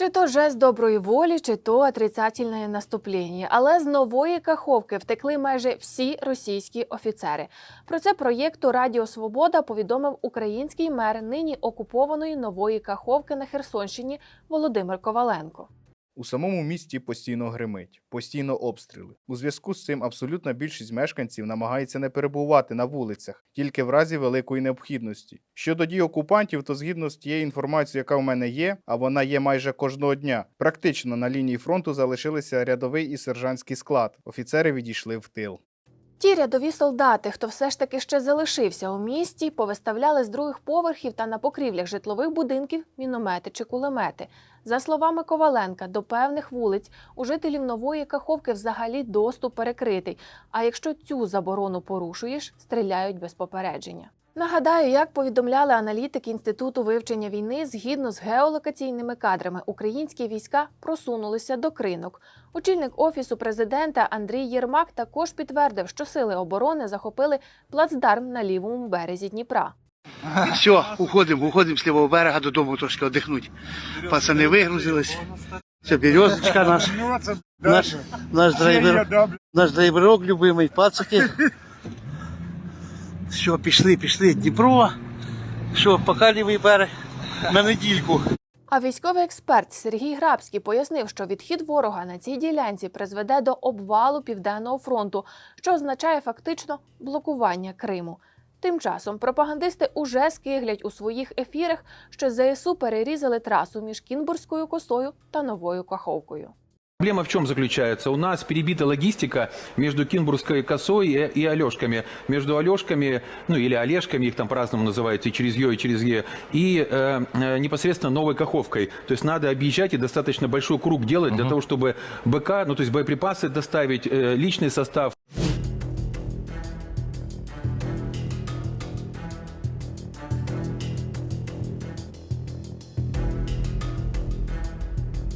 Чи то жест доброї волі, чи то отрицательне наступлення. Але з нової каховки втекли майже всі російські офіцери. Про це проєкту Радіо Свобода повідомив український мер нині окупованої нової каховки на Херсонщині Володимир Коваленко. У самому місті постійно гримить, постійно обстріли. У зв'язку з цим абсолютна більшість мешканців намагається не перебувати на вулицях, тільки в разі великої необхідності. Щодо дій окупантів, то згідно з тією інформацією, яка в мене є, а вона є майже кожного дня, практично на лінії фронту залишилися рядовий і сержантський склад. Офіцери відійшли в тил. Ті рядові солдати, хто все ж таки ще залишився у місті, повиставляли з других поверхів та на покрівлях житлових будинків міномети чи кулемети. За словами Коваленка, до певних вулиць у жителів нової каховки взагалі доступ перекритий. А якщо цю заборону порушуєш, стріляють без попередження. Нагадаю, як повідомляли аналітики Інституту вивчення війни, згідно з геолокаційними кадрами, українські війська просунулися до кринок. Очільник офісу президента Андрій Єрмак також підтвердив, що сили оборони захопили плацдарм на лівому березі Дніпра. Все, уходимо, уходимо з лівого берега додому трошки віддихнути. Пацани вигрузились. Це березочка наш. Наш, наш, драйвер, наш драйверок любимий, пацики. Все, пішли, пішли. Дніпро. Що, поки лівий берег на недільку. А військовий експерт Сергій Грабський пояснив, що відхід ворога на цій ділянці призведе до обвалу південного фронту, що означає фактично блокування Криму. Тим часом пропагандисти уже скиглять у своїх ефірах, що ЗСУ перерізали трасу між Кінбурзькою косою та новою Каховкою. Проблема в чем заключается? У нас перебита логистика между Кинбургской косой и, и Алешками. Между Алешками, ну или Олежками, их там по-разному называют, и через Е, и через Е, и э, э, непосредственно Новой Каховкой. То есть надо объезжать и достаточно большой круг делать для того, чтобы БК, ну то есть боеприпасы доставить, э, личный состав.